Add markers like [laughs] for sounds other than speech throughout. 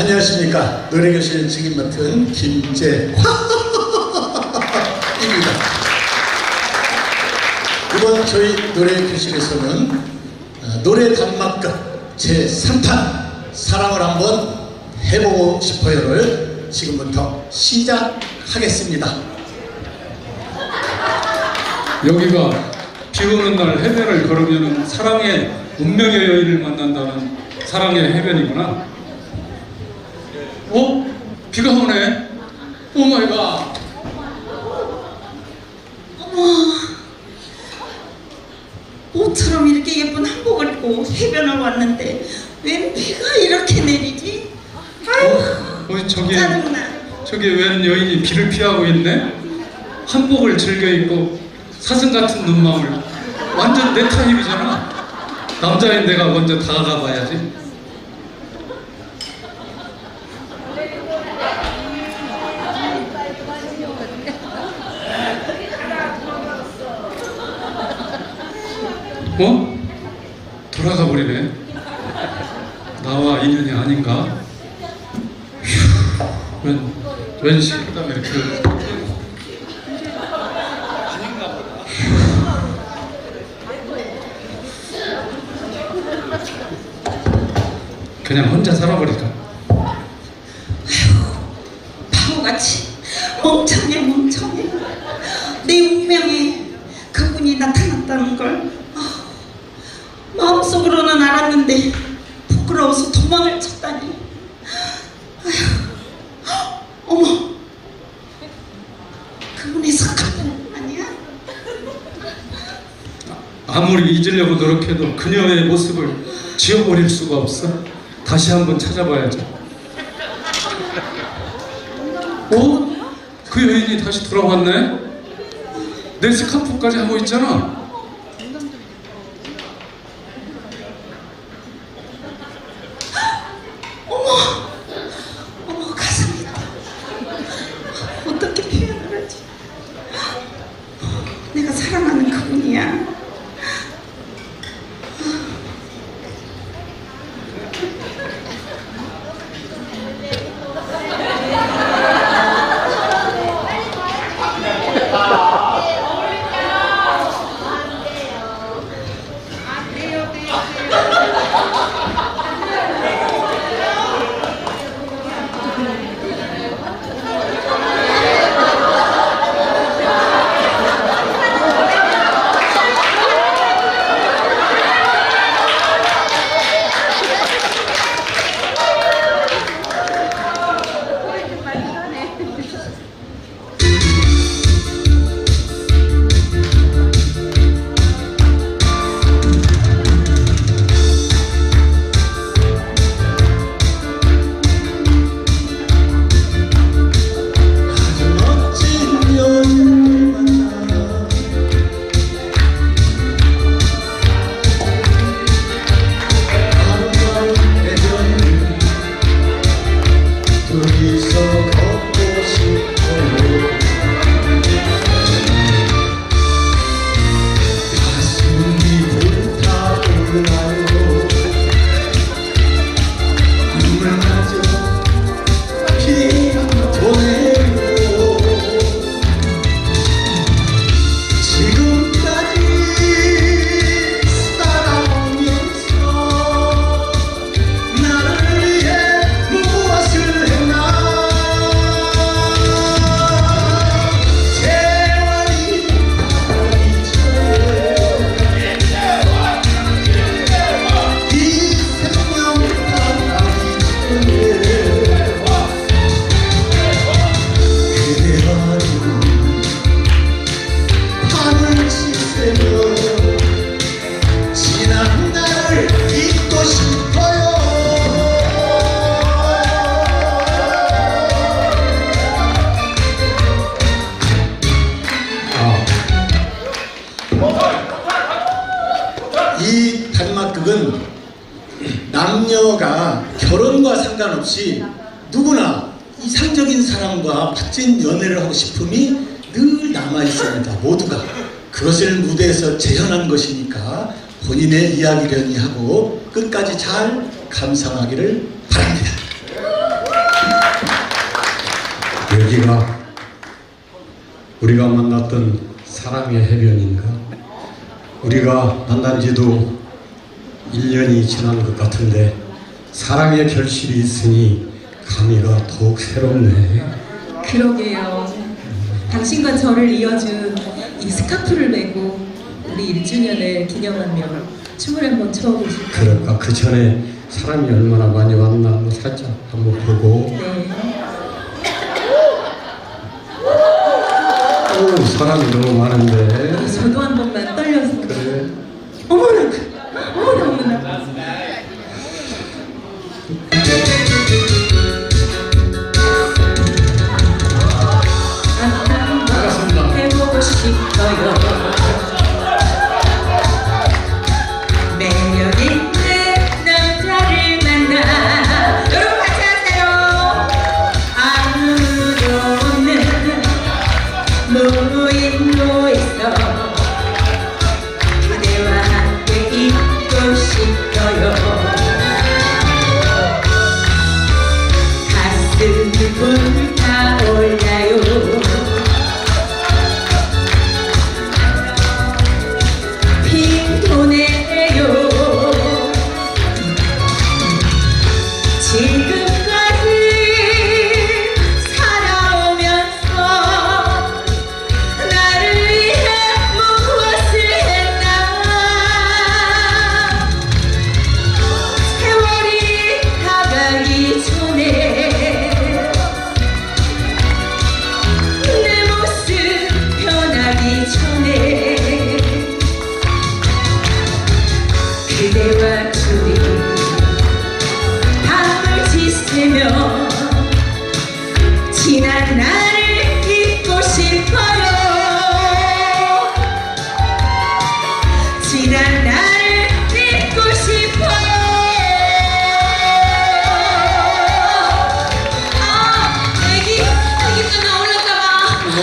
안녕하십니까 노래교실 책임 맡은 김재화입니다. [laughs] 이번 저희 노래교실에서는 어, 노래 단막극 제3탄 사랑을 한번 해보고 싶어요를 지금부터 시작하겠습니다. 여기가 비 오는 날 해변을 걸으면 사랑의 운명의 여인을 만난다는 사랑의 해변이구나. 어? 비가 오네. 오 마이 갓. 옷처럼 이렇게 예쁜 한복을 입고 해변을 왔는데 웬 비가 이렇게 내리지? 아유 어, 저기 짜증나 저기 웬 여인이 비를 피하고 있네. 한복을 즐겨 입고 사슴 같은 눈망울. 완전 내 타입이잖아. 남자인 내가 먼저 다가가 봐야지. 어? 돌아가 버리네. 나와 인연이 아닌가? 휴, 웬, 웬 식담 이렇게. 그냥 혼자 살아버리자. 바보같이 멍청해 멍청해 내 운명에 그분이 나타났다는 걸 아, 마음속으로는 알았는데 부끄러워서 도망을 쳤다니 아휴, 어머 그분이 석하는 아니야? 아무리 잊으려고 노력해도 그녀의 모습을 지워버릴 수가 없어. 다시 한번 찾아봐야죠. 어? 그 여인이 다시 돌아왔네? 내 스카프까지 하고 있잖아. 남녀가 결혼과 상관없이 누구나 이상적인 사람과 멋진 연애를 하고 싶음이 늘 남아 있습니다. 모두가 그것을 무대에서 재현한 것이니까 본인의 이야기려니 하고 끝까지 잘 감상하기를 바랍니다. 여기가 우리가 만났던 사랑의 해변인가? 우리가 만난 지도 1년이 지난 것 같은데 사랑의 결실이 있으니 감회가 더욱 새롭네. 그러게요. 당신과 저를 이어준 이 스카프를 메고 우리 1주년을 기념하며 춤을 한번 춰보고 싶어요. 그럴까? 그 전에 사람이 얼마나 많이 왔나 한번 살짝 한번 보고 네. 오, 사람이 너무 많은데 저도 한 번만 떨려서. 그래 어머나, 그대와 둘이 밤을 지새며 지난 날을 잊고 싶어요. 지난 날을 잊고 싶어요. 아 애기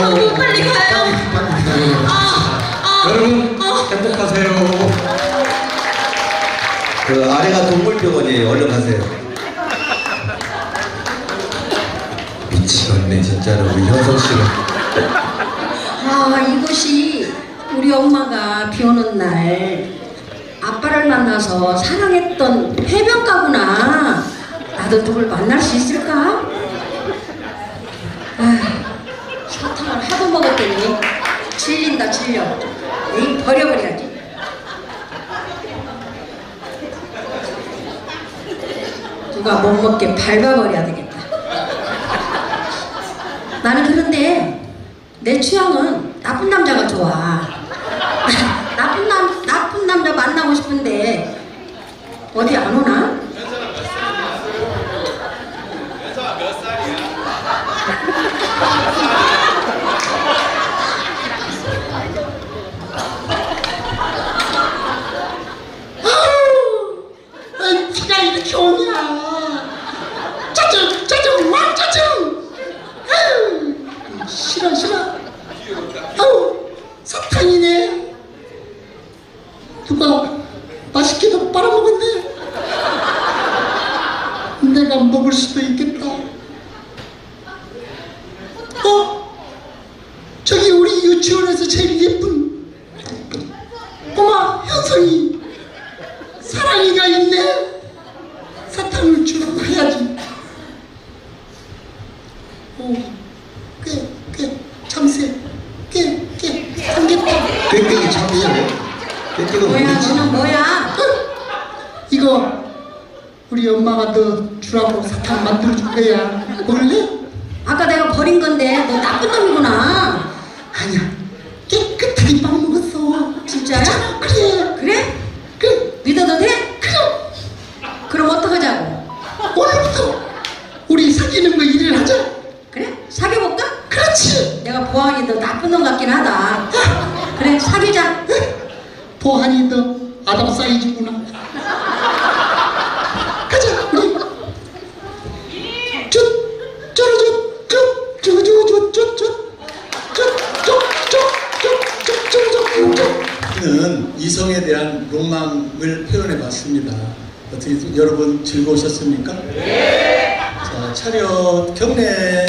너무 빨리 가요. 아, 아, 여러분 어. 행복하세요. 그 아래가 동물병원이에요. 얼른 가세요. 미치겠네 진짜로 우리 현성 씨는. 아, 이곳이 우리 엄마가 비 오는 날 아빠를 만나서 사랑했던 해변가구나. 나도 누굴 만날 수 있을까? 아, 사탕을 하도 먹었더니 질린다 질려. 이 버려버려야지. 누가 못 먹게 밟아버려야 되겠다. 나는 그런데 내 취향은 나쁜 남자가 좋아. 나쁜 남 나쁜 남자 만나고 싶은데 어디 안 오나? 왜 피가 이렇게 오냐? 짜증, 짜증, 왕짜증! 아유, 싫어, 싫어. 아우, 사탕이네. 누가 맛있게도 빨아먹었네. 내가 먹을 수도 있겠다. 어? 저기 우리 유치원에서 제일 예쁜 꼬마 현성이 사랑이가 있네. 사탕을 주라고 해야지. 오, 꽤, 꽤, 참새, 꽤, 꽤, 삼계탕. 꾀꾀이 참으시네. 꾀꾀가 뭐야 뭐지? 너는 뭐야? 이거 우리 엄마가 너 주라고 사탕 만들어줄 거야. 먹을래? 아까 내가 버린 건데 너 나쁜 놈이구나. 아니야. 깨끗하게 빵 먹었어. 진짜야? 그래. 그래? 그래. 믿어도 돼? 그럼 그럼 어떡하자고? 오늘부터 우리 사귀는 거 일을 하자. 그래? 사귀어볼까? 그렇지. 내가 보아하니 너 나쁜 놈 같긴 하다. 그래 사귀자. 보한이 너 로망을 표현해 봤습니다. 어떻게 여러분 즐거우셨습니까? 네. 자, 차렷 경례